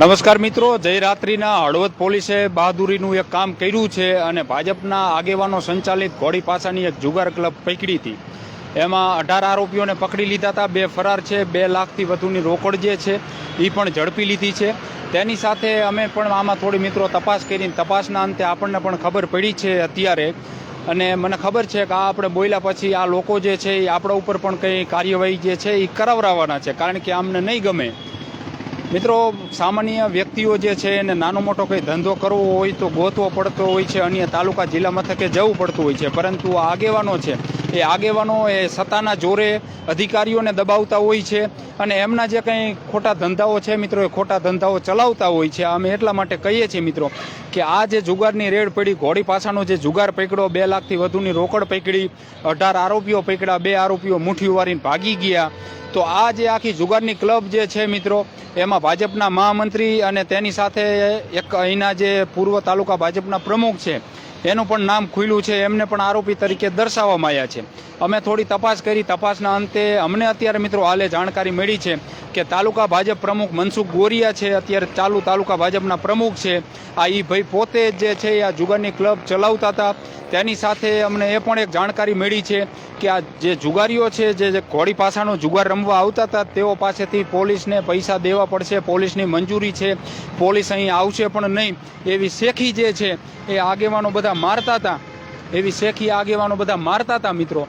નમસ્કાર મિત્રો, જય રાત્રિના હળવદ પોલીસે બહાદુરીનું એક કામ કર્યું છે અને ભાજપના આગેવાનો સંચાલિત ઘોડી પાસાની એક જુગાર ક્લબ પકડી હતી. એમાં અઢાર આરોપીઓને પકડી લીધા હતા, બે ફરાર છે, બે લાખથી વધુની રોકડ જે છે એ પણ ઝડપી લીધી છે. તેની સાથે અમે પણ આમાં થોડી મિત્રો તપાસ કરીને તપાસના અંતે આપણને પણ ખબર પડી છે અત્યારે. અને મને ખબર છે કે આ આપણે બોલ્યા પછી આ લોકો જે છે એ આપણા ઉપર પણ કંઈ કાર્યવાહી જે છે એ કરાવરાવાના છે, કારણ કે આમને નહીં ગમે. મિત્રો, સામાન્ય વ્યક્તિઓ જે છે એને નાનો મોટો કંઈ ધંધો કરવો હોય તો ગોતવો પડતો હોય છે. અન્ય તાલુકા જિલ્લા મથકે જવું પડતું હોય છે. પરંતુ આગેવાનો છે એ આગેવાનો એ સત્તાના જોરે અધિકારીઓને દબાવતા હોય છે અને એમના જે કંઈ ખોટા ધંધાઓ છે મિત્રો, એ ખોટા ધંધાઓ ચલાવતા હોય છે. અમે એટલા માટે કહીએ છીએ મિત્રો કે આ જે જુગારની રેડ પડી, ઘોડી પાછાનો જે જુગાર પકડ્યો, બે લાખથી વધુની રોકડ પકડી, અઢાર આરોપીઓ પકડ્યા, બે આરોપીઓ મુઠ્ઠી વારીને ભાગી ગયા. તો આ જે આખી જુગારની ક્લબ જે છે મિત્રો, એમાં ભાજપના મહામંત્રી અને તેની સાથે એક અહીંના જે પૂર્વ તાલુકા ભાજપના પ્રમુખ છે એનું પણ નામ ખુલ્યું છે એમને પણ આરોપી તરીકે દર્શાવવામાં આવ્યા છે. અમે થોડી તપાસ કરી. તપાસના અંતે અમને અત્યારે મિત્રો હાલે જાણકારી મળી છે કે તાલુકા ભાજપ પ્રમુખ મનસુખ ગોરિયા છે. અત્યારે ચાલુ તાલુકા ભાજપના પ્રમુખ છે. આ ઈ ભાઈ પોતે જે છે એ આ જુગારની ક્લબ ચલાવતા હતા. તેની સાથે અમને એ પણ એક જાણકારી મળી છે કે આ જે જુગારીઓ છે, જે જે ઘોડી પાસાનો જુગાર રમવા આવતા હતા, તેઓ પાસેથી પોલીસને પૈસા દેવા પડશે, પોલીસની મંજૂરી છે, પોલીસ અહીં આવશે પણ નહીં. એવી શેખી જે છે એ આગેવાનો બધા મારતા હતા. એવી શેખી આગેવાનો બધા મારતા હતા મિત્રો.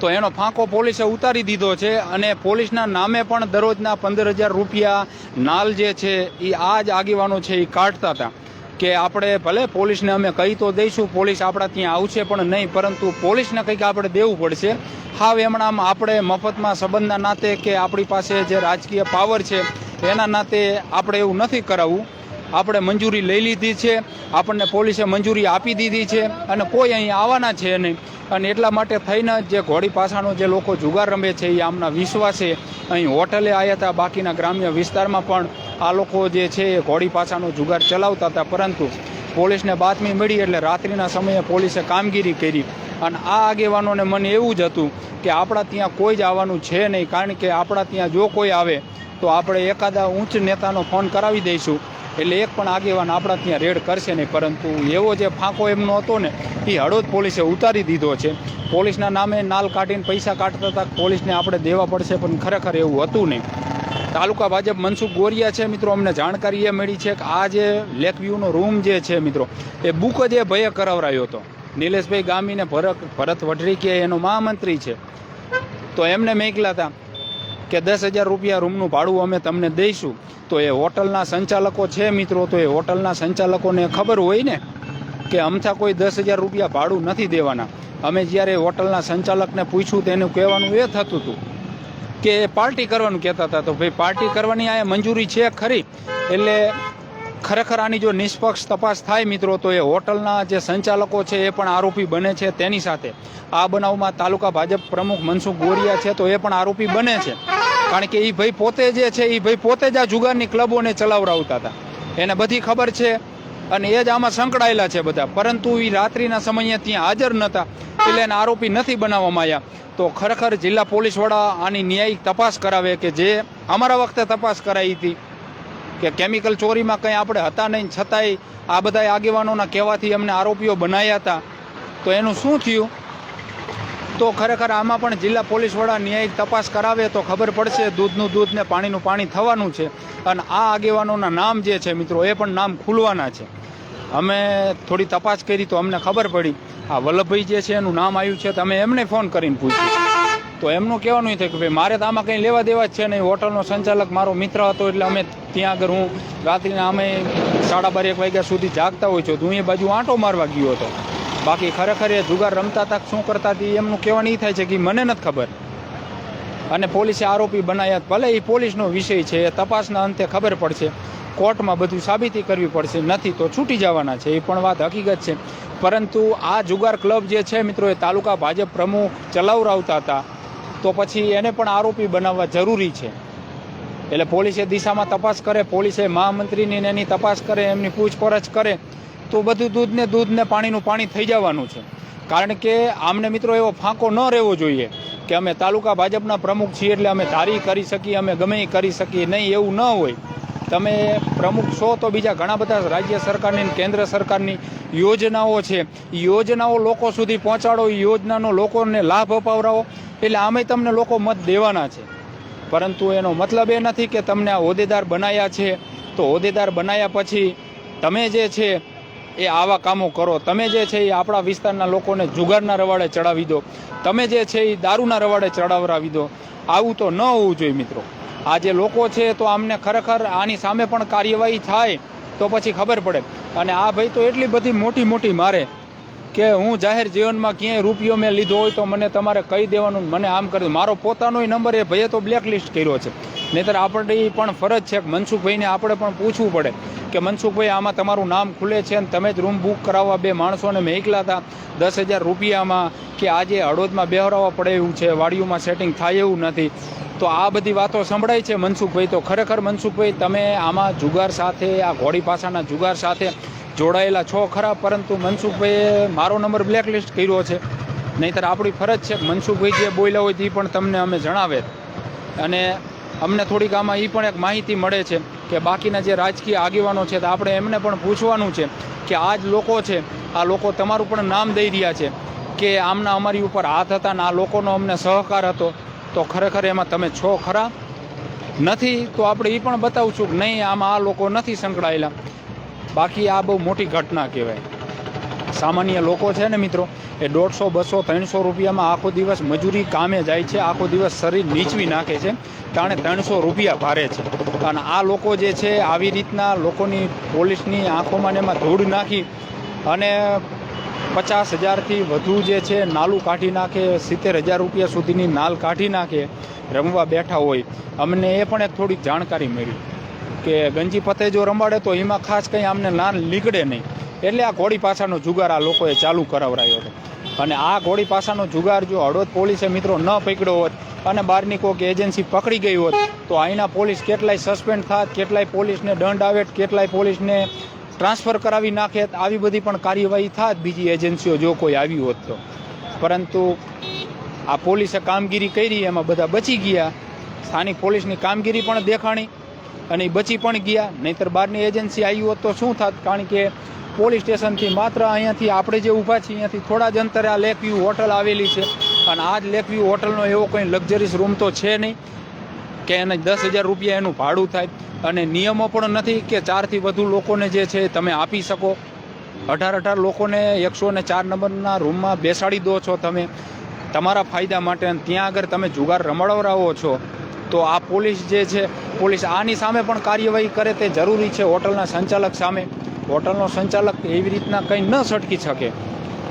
તો એનો ફાંકો પોલીસે ઉતારી દીધો છે અને પોલીસના નામે પણ દરરોજના પંદર હજાર રૂપિયા નાલ જે છે, એ આ જ આગેવાનો છે, એ કાઢતા હતા. કે આપણે ભલે પોલીસને અમે કહી તો દઈશું, પોલીસ આપણા ત્યાં આવશે પણ નહીં, પરંતુ પોલીસને કંઈક આપણે દેવું પડશે. હાવ એમણામ આપણે મફતમાં સંબંધના નાતે કે આપણી પાસે જે રાજકીય પાવર છે, એના નાતે આપણે એવું નથી કરાવવું. આપણે મંજૂરી લઈ લીધી છે, આપણને પોલીસે મંજૂરી આપી દીધી છે અને કોઈ અહીં આવવાના છે નહીં. અને એટલા માટે થઈને જ ઘોડી પાસાનો જે લોકો જુગાર રમે છે એ આમના વિશ્વાસે અહીં હોટલે આવ્યા હતા. બાકીના ગ્રામ્ય વિસ્તારમાં પણ આ લોકો જે છે એ ઘોડી પાસાનો જુગાર ચલાવતા હતા. પરંતુ પોલીસને બાતમી મળી એટલે રાત્રિના સમયે પોલીસે કામગીરી કરી. અને આ આગેવાનોને મને એવું જ હતું કે આપણા ત્યાં કોઈ જ આવવાનું છે નહીં. કારણ કે આપણા ત્યાં જો કોઈ આવે તો આપણે એકાદા ઉચ્ચ નેતાનો ફોન કરાવી દઈશું. એટલે એક પણ આગેવાન આપણા ત્યાં રેડ કરશે નહીં, પરંતુ એવો જે ફાંકો એમનો હતો ને, એ હળવદ પોલીસે ઉતારી દીધો છે. પોલીસના નામે નાલ કાઢીને પૈસા કાઢતા હતા, પોલીસને આપણે દેવા પડશે, પણ ખરેખર એવું હતું નહીં. તાલુકા ભાજપ મનસુખ ગોરિયા છે, મિત્રો, અમને જાણકારી એ મળી છે કે આ જે લેક વ્યૂનો રૂમ જે છે, મિત્રો, એ બુક જ એ ભયે કરાવરાયો હતો. નિલેશભાઈ ગામીને ભરત ભરત વઢરી કે એનો મહામંત્રી છે. તો એમને મેકલા હતા. કે દસ હજાર રૂપિયા રૂમનું ભાડું અમે તમને દઈશું. તો એ હોટલના સંચાલકો છે મિત્રો, તો એ હોટલના સંચાલકોને ખબર હોય ને કે અમથા કોઈ દસ હજાર રૂપિયા ભાડું નથી દેવાના. અમે જ્યારે હોટલના સંચાલકને પૂછ્યું તેનું કહેવાનું એ થતું હતું કે પાર્ટી કરવાનું કહેતા હતા. તો ભાઈ, પાર્ટી કરવાની આ મંજૂરી છે ખરી? એટલે ખરેખર આની જો નિષ્પક્ષ તપાસ થાય મિત્રો, તો એ હોટલના જે સંચાલકો છે એ પણ આરોપી બને છે તેની સાથે. આ બનાવમાં તાલુકા ભાજપ પ્રમુખ મનસુખ ગોરિયા છે, તો એ પણ આરોપી બને છે. કારણ કે એ ભાઈ પોતે જે છે એ ભાઈ પોતે જ આ જુગારની ક્લબોને ચલાવડાવતા હતા. એને બધી ખબર છે અને એ જ આમાં સંકળાયેલા છે બધા. પરંતુ એ રાત્રિના સમયે ત્યાં હાજર નહોતા એટલે એને આરોપી નથી બનાવવામાં આવ્યા. તો ખરેખર જિલ્લા પોલીસ વડા આની ન્યાયિક તપાસ કરાવે કે જે અમારા વખતે તપાસ કરાઈ હતી કે કેમિકલ ચોરીમાં કંઈ આપણે હતા નહીં, છતાંય આ બધા આગેવાનોના કહેવાથી અમને આરોપીઓ બનાવ્યા હતા. તો એનું શું થયું? તો ખરેખર આમાં પણ જિલ્લા પોલીસ વડા ન્યાયિક તપાસ કરાવે તો ખબર પડશે, દૂધનું દૂધ ને પાણીનું પાણી થવાનું છે. અને આ આગેવાનોના નામ જે છે મિત્રો, એ પણ નામ ખુલવાના છે. અમે થોડી તપાસ કરી તો અમને ખબર પડી. આ વલ્લભભાઈ જે છે એનું નામ આવ્યું છે, તો અમે એમને ફોન કરીને પૂછ્યું. તો એમનું કહેવાનું થાય કે ભાઈ, મારે તો આમાં કંઈ લેવા દેવા જ છે નહીં. હોટલનો સંચાલક મારો મિત્ર હતો, એટલે અમે ત્યાં આગળ હું રાત્રિના અમે સાડા બાર, એક વાગ્યા સુધી જાગતા હોય છે. તો હું એ બાજુ આંટો મારવા ગયો હતો. બાકી ખરેખર એ જુગાર રમતા હતા શું કરતા હતી એમનું કહેવાનું એ થાય છે કે મને નથી ખબર. અને પોલીસે આરોપી બનાવ્યા ભલે એ પોલીસનો વિષય છે, એ તપાસના અંતે ખબર પડશે. કોર્ટમાં બધું સાબિતી કરવી પડશે. નથી તો છૂટી જવાના છે, એ પણ વાત હકીકત છે. પરંતુ આ જુગાર ક્લબ જે છે મિત્રો, એ તાલુકા ભાજપ પ્રમુખ ચલાવરાવતા હતા. તો પછી એને પણ આરોપી બનાવવા જરૂરી છે. એટલે પોલીસે દિશામાં તપાસ કરે, પોલીસે મહામંત્રીની એની તપાસ કરે, એમની પૂછપરછ કરે, તો બધું દૂધને દૂધને પાણીનું પાણી થઈ જવાનું છે. કારણ કે આમને મિત્રો એવો ફાંકો ન રહેવો જોઈએ કે અમે તાલુકા ભાજપના પ્રમુખ છીએ એટલે અમે ધારી કરી શકીએ, અમે ગમે કરી શકીએ, નહીં એવું ન હોય. તમે પ્રમુખ છો તો બીજા ઘણા બધા રાજ્ય સરકારની કેન્દ્ર સરકારની યોજનાઓ છે. યોજનાઓ લોકો સુધી પહોંચાડો યોજનાનો લોકોને લાભ અપાવડાવો એટલે આમે તમને લોકો મત દેવાના છે. પરંતુ એનો મતલબ એ નથી કે તમને આ હોદ્દેદાર બનાવ્યા છે. તો હોદ્દેદાર બનાવ્યા પછી તમે જે છે એ આવા કામો કરો. તમે જે છે એ આપણા વિસ્તારના લોકોને જુગારના રવાડે ચડાવી દો. તમે જે છે એ દારૂના રવાડે ચડાવરાવી દો. આવું તો ન હોવું જોઈએ મિત્રો. આ જે લોકો છે તો આમને ખરેખર આની સામે પણ કાર્યવાહી થાય તો પછી ખબર પડે. અને આ ભાઈ તો એટલી બધી મોટી મોટી મારે કે હું જાહેર જીવનમાં ક્યાંય રૂપિયો મેં લીધો હોય તો મને તમારે કહી દેવાનું, મને આમ કરી મારો પોતાનો નંબર એ ભાઈએ તો બ્લેકલિસ્ટ કર્યો છે. નહીતર એ પણ ફરજ છે મનસુખભાઈને આપણે પણ પૂછવું પડે કે મનસુખભાઈ, આમાં તમારું નામ ખુલે છે અને તમે જ રૂમ બુક કરાવવા બે માણસોને મેં એકલા હતા. દસ હજાર રૂપિયામાં કે આજે હળવદમાં બેહરાવવા પડે એવું છે, વાડીઓમાં સેટિંગ થાય એવું નથી. તો આ બધી વાતો સંભળાય છે મનસુખભાઈ. તો ખરેખર મનસુખભાઈ, તમે આમાં જુગાર સાથે, આ ઘોડી પાસાના જુગાર સાથે જોડાયેલા છો ખરા, પરંતુ મનસુખભાઈએ મારો નંબર બ્લેકલિસ્ટ કર્યો છે. નહીંતર આપણી ફરજ છે, મનસુખભાઈ જે બોલ્યા હોય તે પણ તમને અમે જણાવે. અને અમને થોડીક આમાં એ પણ એક માહિતી મળે છે કે બાકીના જે રાજકીય આગેવાનો છે, તો આપણે એમને પણ પૂછવાનું છે કે આ જ લોકો છે, આ લોકો તમારું પણ નામ દઈ રહ્યા છે કે આમના અમારી ઉપર હાથ હતા ને આ લોકોનો અમને સહકાર હતો. તો ખરેખર એમાં તમે છો ખરા? નથી, તો આપણે એ પણ બતાવશું કે નહીં, આમાં આ લોકો નથી સંકળાયેલા. બાકી આ બહુ મોટી ઘટના કહેવાય. સામાન્ય લોકો છે ને મિત્રો, એ દોઢસો, બસો, ત્રણસો રૂપિયામાં આખો દિવસ મજૂરી કામે જાય છે, આખો દિવસ શરીર નીચવી નાખે છે, તાણે ત્રણસો રૂપિયા ભારે છે. અને આ લોકો જે છે, આવી રીતના લોકોની પોલીસની આંખોમાં ને એમાં ધૂળ નાખી અને પચાસ હજારથી વધુ જે છે, નાલું કાઢી નાખે, સિત્તેર હજાર રૂપિયા સુધીની નાલ કાઢી નાખે, રમવા બેઠા હોય. અમને એ પણ એક થોડીક જાણકારી મળી. કે ગંજી પતે જો રમાડે તો એમાં ખાસ કંઈ આમને નાલ નીકળે નહીં. એટલે આ ઘોડી પાછાનો જુગાર આ લોકોએ ચાલુ કરાવરાયો હતો. અને આ ઘોડી પાછાનો જુગાર જો હળવદ પોલીસે મિત્રો ન પકડ્યો હોત અને બહારની કોઈક એજન્સી પકડી ગઈ હોત, તો અહીંના પોલીસ કેટલાય સસ્પેન્ડ થાત, કેટલાય પોલીસને દંડ આવે કેટલાય પોલીસને ટ્રાન્સફર કરાવી નાખે, આવી બધી પણ કાર્યવાહી થાત બીજી એજન્સીઓ જો કોઈ આવી હોત તો. પરંતુ આ પોલીસે કામગીરી કરી, એમાં બધા બચી ગયા. સ્થાનિક પોલીસની કામગીરી પણ દેખાણી. અને એ બચી પણ ગયા. નહીતર બહારની એજન્સી આવી હોત તો શું થાત? કારણ કે પોલીસ સ્ટેશનથી માત્ર અહીંયાથી આપણે જે ઊભા છીએ, અહીંયાથી થોડા જ અંતરે આ લેક વ્યૂ હોટલ આવેલી છે. અને આ જ લેક વ્યૂ હોટલનો એવો કંઈ લક્ઝરીસ રૂમ તો છે નહીં કે એને દસ હજાર રૂપિયા એનું ભાડું થાય. અને નિયમો પણ નથી કે ચારથી વધુ લોકોને જે છે તમે આપી શકો. અઢાર અઢાર લોકોને એકસો ને ચાર નંબરના રૂમમાં બેસાડી દો છો તમે. તમારા ફાયદા માટે અને ત્યાં આગળ તમે જુગાર રમાડવરાવો છો. તો આ પોલીસ જે છે, પોલીસ આની સામે પણ કાર્યવાહી કરે તે જરૂરી છે હોટલના સંચાલક સામે. હોટલનો સંચાલક એવી રીતના કંઈ ન છટકી શકે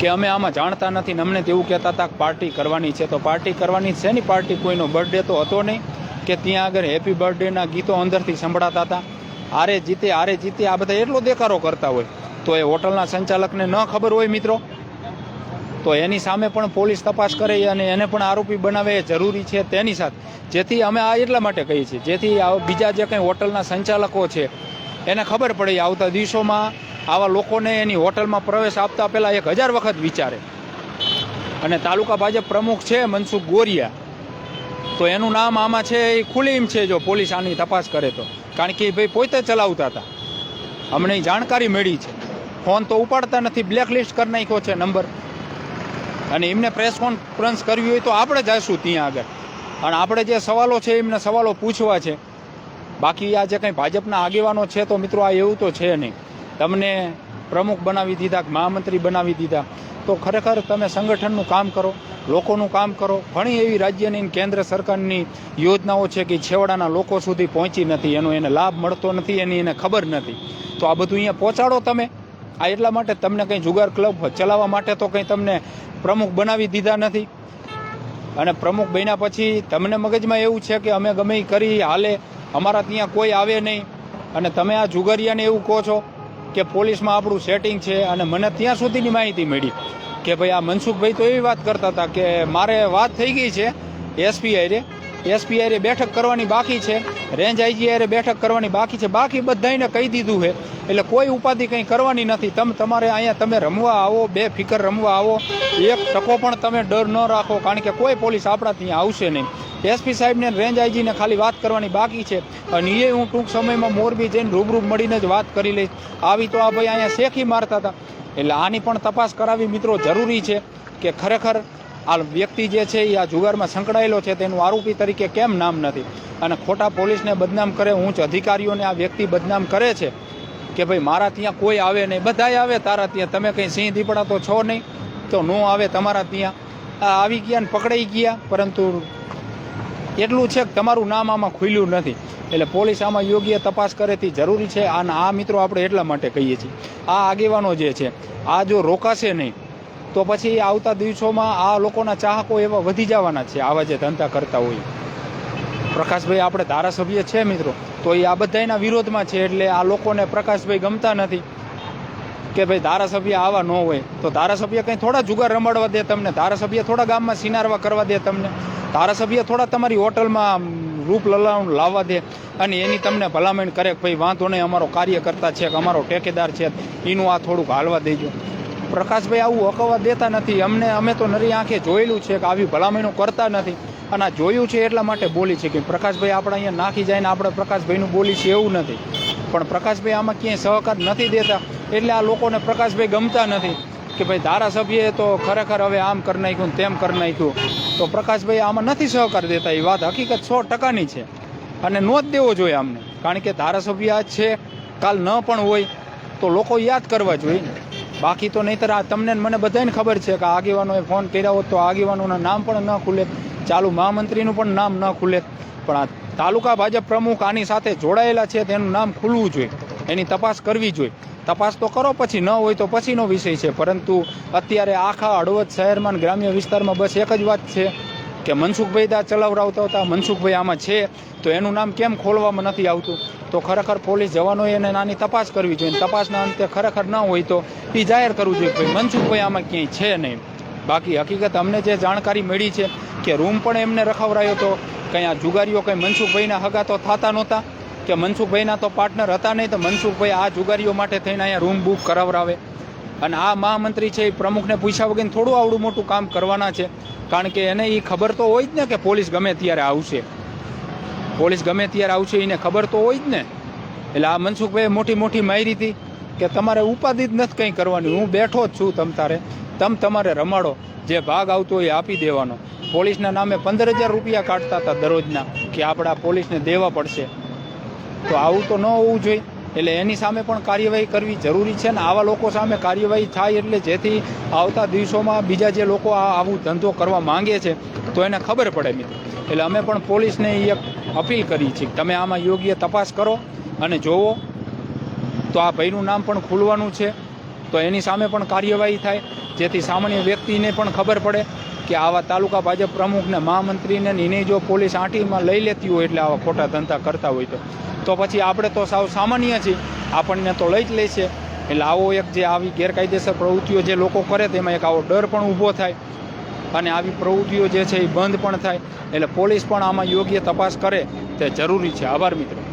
કે અમે આમાં જાણતા નથી અમને તેવું કહેતા હતા કે પાર્ટી કરવાની છે. તો પાર્ટી કરવાની છે ની, પાર્ટી કોઈનો બર્થડે તો હતો નહીં કે ત્યાં આગળ હેપી બર્થડેના ગીતો અંદરથી સંભળાતા હતા. આરે જીતે આરે જીતે, આ બધા એટલો દેકારો કરતા હોય. તો એ હોટલના સંચાલકને ન ખબર હોય મિત્રો. તો એની સામે પણ પોલીસ તપાસ કરે અને એને પણ આરોપી બનાવે એ જરૂરી છે તેની સાથે. જેથી અમે આ એટલા માટે કહીએ છીએ. જેથી બીજા જે કંઈ હોટલના સંચાલકો છે, એને ખબર પડે આવતા દિવસોમાં આવા લોકોને એની હોટલમાં પ્રવેશ આપતા પહેલાં એક હજાર વખત વિચારે. અને તાલુકા ભાજપ પ્રમુખ છે મનસુખ ગોરિયા. તો એનું નામ આમાં છે, એ ખુલ્લીમ છે જો પોલીસ આની તપાસ કરે તો. કારણ કે ભાઈ પોતે ચલાવતા હતા. અમને જાણકારી મળી છે. ફોન તો ઉપાડતા નથી, બ્લેકલિસ્ટ કરી નાખ્યો છે નંબર. અને એમને પ્રેસ કોન્ફરન્સ કરવી હોય તો આપણે જઈશું ત્યાં આગળ. અને આપણે જે સવાલો છે, એમને સવાલો પૂછવા છે. બાકી આ જે કંઈ ભાજપના આગેવાનો છે, તો મિત્રો આ એવું તો છે નહીં. તમને પ્રમુખ બનાવી દીધા મહામંત્રી બનાવી દીધા. તો ખરેખર તમે સંગઠનનું કામ કરો, લોકોનું કામ કરો. ઘણી એવી રાજ્યની કેન્દ્ર સરકારની યોજનાઓ છે કે છેવાડાના લોકો સુધી પહોંચી નથી. એનો એને લાભ મળતો નથી, એની એને ખબર નથી. તો આ બધું અહીંયા પહોંચાડો તમે. આ એટલા માટે તમને કંઈ જુગાર ક્લબ ચલાવવા માટે તો કંઈ તમને પ્રમુખ બનાવી દીધા નથી. અને પ્રમુખ બન્યા પછી તમને મગજમાં એવું છે કે અમે ગમે કરી, હાલે, અમારા ત્યાં કોઈ આવે નહીં. અને તમે આ જુગારિયાને એવું કહો છો કે પોલીસમાં આપણું સેટિંગ છે અને મને ત્યાં સુધીની માહિતી મળી કે ભાઈ આ મનસુખભાઈ તો એવી વાત કરતા હતા કે મારે વાત થઈ ગઈ છે એસપીઆઈ રે. એસપી રે બેઠક કરવાની બાકી છે, રેન્જ આઈજી રે બેઠક કરવાની બાકી છે, બાકી બધાને કહી દીધું છે એટલે કોઈ ઉપાધિ કંઈ કરવાની નથી. તમે, તમારે અહીંયા તમે રમવા આવો, બે ફિકર રમવા આવો, એક ટકો પણ તમે ડર ન રાખો, કારણ કે કોઈ પોલીસ આપણા ત્યાં આવશે નહીં. એસપી સાહેબને રેન્જ આઈજીને ખાલી વાત કરવાની બાકી છે. અને એ હું ટૂંક સમયમાં મોરબી જઈને રૂબરૂ મળીને જ વાત કરી લઈશ. આવી તો આ ભાઈ અહીંયા શેખી મારતા હતા. એટલે આની પણ તપાસ કરાવી મિત્રો, જરૂરી છે કે ખરેખર આ વ્યક્તિ જે છે એ આ જુગારમાં સંકળાયેલો છે, તેનું આરોપી તરીકે કેમ નામ નથી? અને ખોટા પોલીસને બદનામ કરે ઉચ્ચ અધિકારીઓને આ વ્યક્તિ બદનામ કરે છે? કે ભાઈ, મારા ત્યાં કોઈ આવે નહીં. બધાય આવે, તારા ત્યાં. તમે કંઈ સિંહ દીપડા તો છો નહીં. તો ન આવે, તમારા ત્યાં. આ આવી ગયા ને પકડાઈ ગયા, પરંતુ એટલું છે કે તમારું નામ આમાં ખુલ્યું નથી. એટલે પોલીસ આમાં યોગ્ય તપાસ કરે તે જરૂરી છે. અને આ મિત્રો આપણે એટલા માટે કહીએ છીએ. આ આગેવાનો જે છે, આ જો રોકાશે નહીં, તો પછી આવતા દિવસોમાં આ લોકોના ચાહકો એવા વધી જવાના છે. આવા જે ધંધા કરતા હોય. પ્રકાશભાઈ આપણે ધારાસભ્ય છે મિત્રો, તો એ આ બધાના વિરોધમાં છે એટલે આ લોકોને પ્રકાશભાઈ ગમતા નથી કે ભાઈ ધારાસભ્ય આવા ન હોય. તો ધારાસભ્ય કંઈ થોડા જુગાર રમાડવા દે તમને, ધારાસભ્ય થોડા ગામમાં સિનારવા કરવા દે તમને, ધારાસભ્ય થોડા તમારી હોટલમાં રૂપ લલાવણ લાવવા દે અને એની તમને ભલામણ કરે કે ભાઈ વાંધો નહીં, અમારો કાર્યકર્તા છે કે અમારો ઠેકેદાર છે, એનું આ થોડુંક હાલવા દેજો. પ્રકાશભાઈ આવું અકવા દેતા નથી. અમને, અમે તો નરી આંખે જોયેલું છે કે આવી ભલામણો કરતા નથી. અને આ જોયું છે એટલા માટે બોલી છે કે પ્રકાશભાઈ આપણે અહીંયા નાખી જાય ને આપણે પ્રકાશભાઈનું બોલી છે એવું નથી. પણ પ્રકાશભાઈ આમાં ક્યાંય સહકાર નથી દેતા એટલે આ લોકોને પ્રકાશભાઈ ગમતા નથી કે ભાઈ ધારાસભ્યએ તો ખરેખર હવે આમ કરી નાખ્યું તેમ કરી નાખ્યું. તો પ્રકાશભાઈ આમાં નથી સહકાર દેતા, એ વાત હકીકત સો ટકાની છે. અને નો જ દેવો જોઈએ આમને. કારણ કે ધારાસભ્ય આજ છે, કાલ ન પણ હોય તો લોકો યાદ કરવા જોઈએ. બાકી તો નહીંતર આ તમને મને બધાને ખબર છે કે આગેવાનોએ ફોન કર્યા હોત તો આગેવાનોના નામ પણ ન ખુલે. ચાલુ મહામંત્રીનું પણ નામ ન ખુલે. પણ આ તાલુકા ભાજપ પ્રમુખ આની સાથે જોડાયેલા છે, તેનું નામ ખુલવું જોઈએ. એની તપાસ કરવી જોઈએ. તપાસ તો કરો, પછી ન હોય તો પછીનો વિષય છે. પરંતુ અત્યારે આખા હળવદ શહેરમાં ગ્રામ્ય વિસ્તારમાં બસ એક જ વાત છે કે મનસુખભાઈ દા ચલાવડાવતા હતા મનસુખભાઈ આમાં છે, તો એનું નામ કેમ ખોલવામાં નથી આવતું? તો ખરેખર પોલીસ જવાનોએ એને નાની તપાસ કરવી જોઈએ. તપાસના અંતે ખરેખર ન હોય તો એ જાહેર કરવું જોઈએ ભાઈ મનસુખભાઈ આમાં ક્યાંય છે નહીં. બાકી હકીકત અમને જે જાણકારી મળી છે કે રૂમ પણ એમને રખાવરાયો તો, કંઈ આ જુગારીઓ કંઈ મનસુખભાઈના હગા તો થતા નહોતા? કે મનસુખભાઈના તો પાર્ટનર હતા નહીં તો મનસુખભાઈ આ જુગારીઓ માટે થઈને અહીંયા રૂમ બુક કરાવરાવે અને આ મહામંત્રી છે એ પ્રમુખને પૂછ્યા વગર થોડું આવડું મોટું કામ કરવાના છે. કારણ કે એને એ ખબર તો હોય જ ને કે પોલીસ ગમે ત્યારે આવશે. પોલીસ ગમે ત્યારે આવશે એને ખબર તો હોય જ ને. એટલે આ મનસુખભાઈ મોટી મોટી મારી હતી. કે તમારે ઉપાધિ જ નથી કંઈ કરવાની. હું બેઠો જ છું તમ તારે. તમ તમારે રમાડો. જે ભાગ આવતો એ આપી દેવાનો. પોલીસના નામે પંદર હજાર રૂપિયા કાઢતા હતા દરરોજના કે આપણે પોલીસને દેવા પડશે. તો આવું તો ન હોવું જોઈએ. એટલે એની સામે પણ કાર્યવાહી કરવી જરૂરી છે ને આવા લોકો સામે કાર્યવાહી થાય એટલે જેથી આવતા દિવસોમાં બીજા જે લોકો આ આવું ધંધો કરવા માંગે છે, તો એને ખબર પડે મિત્રો. એટલે અમે પણ પોલીસને એક અપીલ કરી છે તમે આમાં યોગ્ય તપાસ કરો અને જોવો તો આ ભાઈનું નામ પણ ખુલવાનું છે. તો એની સામે પણ કાર્યવાહી થાય. જેથી સામાન્ય વ્યક્તિને પણ ખબર પડે કે આવા તાલુકા ભાજપ પ્રમુખને મહામંત્રીને એને જો પોલીસ આંટીમાં લઈ લેતી હોય એટલે આવા ખોટા ધંધા કરતા હોય તો. તો પછી આપણે તો સાવ સામાન્ય છીએ. આપણને તો લઈ જ લેશે એટલે આવો એક જે આવી ગેરકાયદેસર પ્રવૃત્તિઓ જે લોકો કરે તેમાં એક આવો ડર પણ ઊભો થાય. અને આવી પ્રવૃત્તિઓ જે છે એ બંધ પણ થાય. એટલે પોલીસ પણ આમાં યોગ્ય તપાસ કરે તે જરૂરી છે. આભાર મિત્રો.